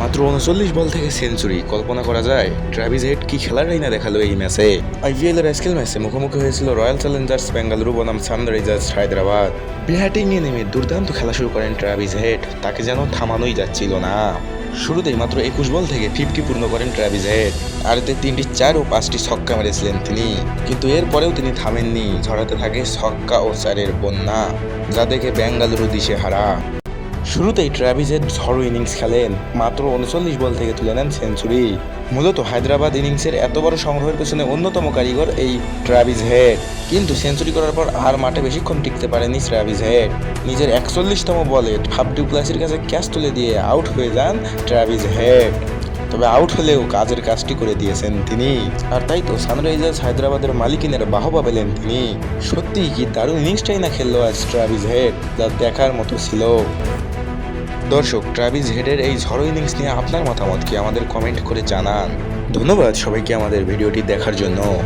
মাত্র উনচল্লিশ বল থেকে সেঞ্চুরি। কল্পনা করা যায়, ট্রাভিস হেড কি খেলারই না দেখাল এই ম্যাচে? আইপিএল এর আজকের ম্যাচে মুখোমুখি হয়েছিল রয়্যাল চ্যালেঞ্জার্স বেঙ্গালুরু বনাম সানরাইজার্স হায়দ্রাবাদ ব্যাটিংয়ে নেমে দুর্দান্ত খেলা শুরু করেন ট্রাভিস হেড। তাকে যেন থামানোই যাচ্ছিল না। শুরুতেই মাত্র একুশ বল থেকে ফিফটি পূর্ণ করেন ট্রাভিস হেড। আর এতে তিনটি চার ও পাঁচটি ছক্কা মেরেছিলেন তিনি। কিন্তু এরপরেও তিনি থামেননি। ঝরাতে থাকে ছক্কা ও চারের বন্যা। যা দেখে বেঙ্গালুরু দিশে হারা শুরুতেই ট্রাভিসের ঝড়ো ইনিংস খেলেন। মাত্র উনচল্লিশ বল থেকে তুলে নেন সেঞ্চুরি। মূলত হায়দ্রাবাদ ইনিংসের এত বড় সংগ্রহের পেছনে অন্যতম কারিগর এই ট্রাভিস হেড। কিন্তু সেঞ্চুরি করার পর আর মাঠে বেশিক্ষণ টিকতে পারেনি ট্রাভিস হেড। নিজের একচল্লিশতম বলে ফাব ডুপ্লাসির কাছে ক্যাচ তুলে দিয়ে আউট হয়ে যান ট্রাভিস হেড। তবে আউট হলেও কাজের কাজটি করে দিয়েছেন তিনি। আর তাই তো সানরাইজার্স হায়দ্রাবাদের মালিকিনের বাহবা পেলেন তিনি। সত্যিই কি দারুণ ইনিংসটাই না খেললো আজ ট্রাভিস হেড, যা দেখার মতো ছিল। দর্শক ট্রাভিস হেডের এই ঝড়ো ইনিংস নিয়ে আপনার মতামত কি? আমাদের কমেন্ট করে জানান। ধন্যবাদ সবাইকে আমাদের ভিডিওটি দেখার জন্য।